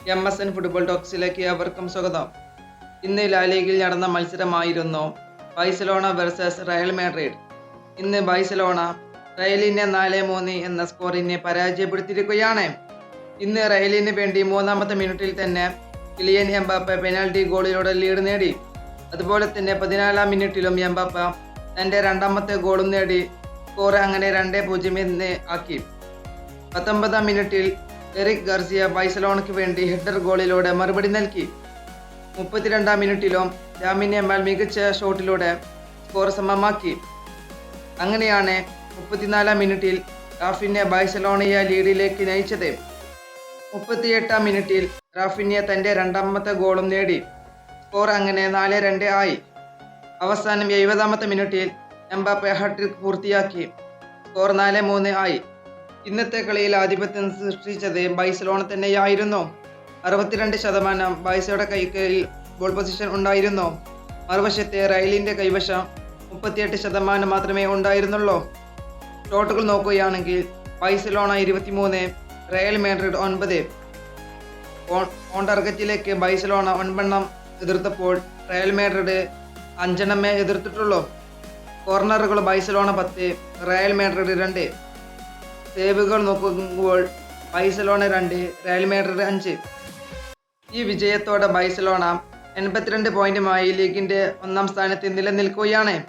M S N football ടോക്സിലേക്ക് അവർക്കും സ്വാഗതം. ഇന്ന് ലാലീഗിൽ നടന്ന മത്സരമായിരുന്നു ബൈസലോണ വെർസസ് റയൽ മാഡ്രിഡ് ഇന്ന് ബൈസലോണ റയലിനെ നാല് മൂന്ന് എന്ന സ്കോറിനെ പരാജയപ്പെടുത്തിയിരിക്കുകയാണ്. ഇന്ന് റയലിന് വേണ്ടി മൂന്നാമത്തെ മിനിറ്റിൽ തന്നെ കിലിയൻ എംബാപ്പ പെനാൽറ്റി ഗോളിലൂടെ ലീഡ് നേടി. അതുപോലെ തന്നെ പതിനാലാം മിനിറ്റിലും എംബാപ്പ തന്റെ രണ്ടാമത്തെ ഗോളും നേടി. സ്കോർ അങ്ങനെ രണ്ട് പൂജ്യം എന്ന് ആക്കി. പത്തൊമ്പതാം മിനിറ്റിൽ എറിക് ഗാർസിയ ബൈസലോണയ്ക്ക് വേണ്ടി ഹെഡർ ഗോളിലൂടെ മറുപടി നൽകി. മുപ്പത്തിരണ്ടാം മിനിറ്റിലും ജാമിനിയമ്മാൽ മികച്ച ഷോട്ടിലൂടെ സ്കോർ സമമാക്കി. അങ്ങനെയാണ് മുപ്പത്തിനാലാം മിനിറ്റിൽ റാഫിനെ ബൈസലോണയെ ലീഡിലേക്ക് നയിച്ചത്. മുപ്പത്തിയെട്ടാം മിനിറ്റിൽ റാഫിനിയ തന്റെ രണ്ടാമത്തെ ഗോളും നേടി. സ്കോർ അങ്ങനെ നാല് രണ്ട് ആയി. അവസാനം എഴുപതാമത്തെ മിനിറ്റിൽ എംബാപ്പെ ഹാട്രിക് പൂർത്തിയാക്കി. സ്കോർ നാല് മൂന്ന് ആയി. ഇന്നത്തെ കളിയിൽ ആധിപത്യം സൃഷ്ടിച്ചത് ബൈസലോണ തന്നെയായിരുന്നു. അറുപത്തിരണ്ട് ശതമാനം ബൈസയുടെ കൈക്കയിൽ ഗോൾ പൊസിഷൻ ഉണ്ടായിരുന്നു. മറുവശത്തെ റയലിന്റെ കൈവശം മുപ്പത്തിയെട്ട് ശതമാനം മാത്രമേ ഉണ്ടായിരുന്നുള്ളൂ. ഷോട്ടുകൾ നോക്കുകയാണെങ്കിൽ ബൈസലോണ ഇരുപത്തിമൂന്ന് റയൽ മാഡ്രിഡ് ഒൻപത്. ഓൺ ടാർഗറ്റിലേക്ക് ബൈസലോണ ഒൻപെണ്ണം എതിർത്തപ്പോൾ റയൽ മാഡ്രിഡ് അഞ്ചെണ്ണമേ എതിർത്തിട്ടുള്ളൂ. കോർണറുകൾ ബൈസലോണ പത്ത് റയൽ മാഡ്രിഡ് രണ്ട്. സേവുകൾ നോക്കുമ്പോൾ ബൈസലോണ രണ്ട് റയൽ മാഡ്രിഡ് അഞ്ച്. ഈ വിജയത്തോടെ ബൈസലോണ എൺപത്തിരണ്ട് പോയിന്റുമായി ലീഗിന്റെ ഒന്നാം സ്ഥാനത്ത് നിലനിൽക്കുകയാണ്.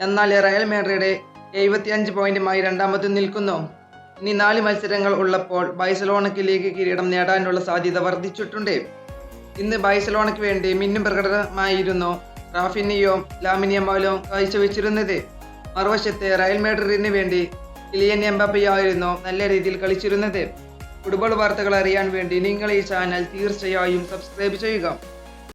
എന്നാൽ റയൽ മാഡ്രിഡ് എഴുപത്തിയഞ്ച് പോയിന്റുമായി രണ്ടാമത് നിൽക്കുന്നു. ഇനി നാല് മത്സരങ്ങൾ ഉള്ളപ്പോൾ ബൈസലോണയ്ക്ക് ലീഗ് കിരീടം നേടാനുള്ള സാധ്യത വർദ്ധിച്ചിട്ടുണ്ട്. ഇന്ന് ബൈസലോണയ്ക്ക് വേണ്ടി മിന്നും പ്രകടനമായിരുന്നു റാഫിനിയോ ലാമിനിയമാലോ കാഴ്ചവെച്ചിരുന്നത്. മറുവശത്ത് റയൽ മാഡ്രിഡിന് വേണ്ടി കിലിയൻ എംബപ്പയായിരുന്നു നല്ല രീതിയിൽ കളിച്ചിരുന്നത്. ഫുട്ബോൾ വാർത്തകൾ അറിയാൻ വേണ്ടി നിങ്ങൾ ഈ ചാനൽ തീർച്ചയായും സബ്സ്ക്രൈബ് ചെയ്യുക.